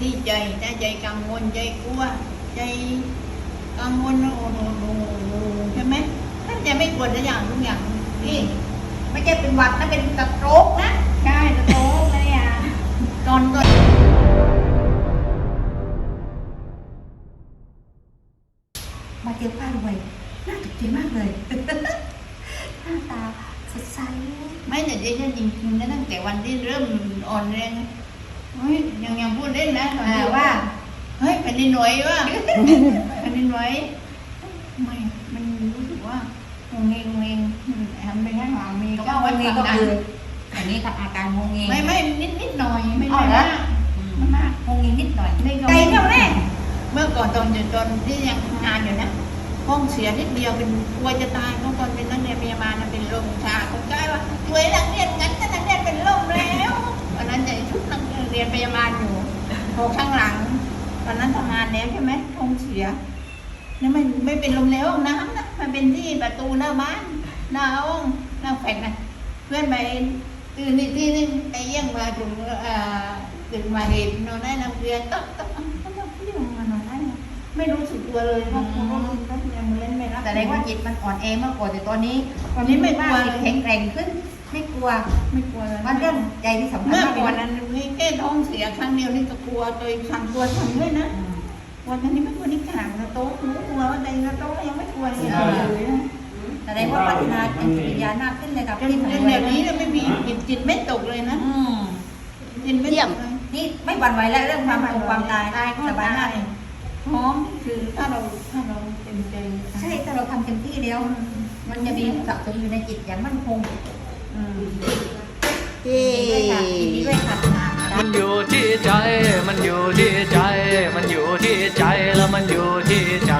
ที่ใจถ้าใจกังวลใจกลัว ใจกังวลโอ้โหโอ้โหใช่ไหมถ้าใจไม่กลัวทุกอย่างทุกอย่างนี่ไม่ใช่เป็นหวัดนะเป็นกระโตกนะใช่ตะโกนเลยอะตอนก่อนมาเจอป้ารวยน่าตกใจมากเลยหน้าตาสดใสไม่แต่ใจฉันจริงๆนะตั้งแต่วันที่เริ่มอ่อนแรง เฮ้ยยังยังพูดเล่นนะตอนอ่าที่ว่า เฮ้ยแผ่นดินไหววะแผ่นดินไหวไม่มันรู้สึกว่าโงเงงเงงทำไปข้างหลังมีก็ก้าว่าวันวัดนี้ความก็ดันคืออันนี้ค่ะอาการงงเงงไม่ไม่นิดนิดหน่อยไม่อ๋อไม่เหรอมากอืมไม่มากงงเงงนิดหน่อยนี่ก็ใจเท่าแน่เมื่อก่อนตอนอยู่ตอนที่ยังทำงานอยู่นะห้องเสียนิดเดียวเป็นกลัวจะตายเมื่อก่อนเป็นนักเรียนพยาบาลนะเป็นลมชาคนใกล้ว่าช่วยนักเรียนงั้ ยนพยาบาลอยู่โผล่ข้างหลัง ตอนนั้นทำงานแล้วใช่ไหมท้องเสียนี่ไม่ไม่เป็นลมแล้วห้องน้ำนะมันเป็นที่ประตูหน้าบ้านหน้าห้องหน้าแฟลตนะเพื่อนไปตื่นอีกทีนึงไปเยี่ยงมาถึงเอ่อตื่นมาเห็นนอนได้น้ำเกลือต๊อกต๊อกต๊อกต๊อกต๊อกที่ลงมานอนได้นะไม่รู้สึกตัวเลยเพราะคุณก็กินก็ยังเล่นไม่รับแสดงว่าจิตมันอ่อนแอมากกว่าแต่ตอนนี้ ตอนนี้ไม่กลัวจิตแข็งแกร่งขึ้น ไม่กลัว ไม่กลัวเลยมันเรื่องใจที่สำคัญเมื่อมากก่อนเลยนะนั้นมีแค่ท้องเสียครั้งเดียวนี่ก็กลัวตัวเองสั่นตัวสั่นด้วยนะอืมวันนี้ไม่กลัวนี่ขางกระโต๊ะรู้กลัวว่าใจกระโต๊ะยังไม่กลัวเลยเลยนะแสดงว่าพัฒนาจิตวิญญาณมากขึ้นเลยกับจนที่จผมนแบบนี้เนี่ยไม่มีจิตจิตไม่ตกเลยนะอืมจิตไม่ตกเลยนี่ไม่หวั่นไหวแล้วเรื่องความตายความตายตายก็สบายมากตายพร้อมคือถ้าเราถ้าเราเต็มใจใช่ถ้าเราทำเต็มที่แล้ว มันจะมีสะสมอยู่ในจิตอย่างมั่นคง มันอยู่ที่ใจ มันอยู่ที่ใจ มันอยู่ที่ใจแล้วมันอยู่ที่ใจ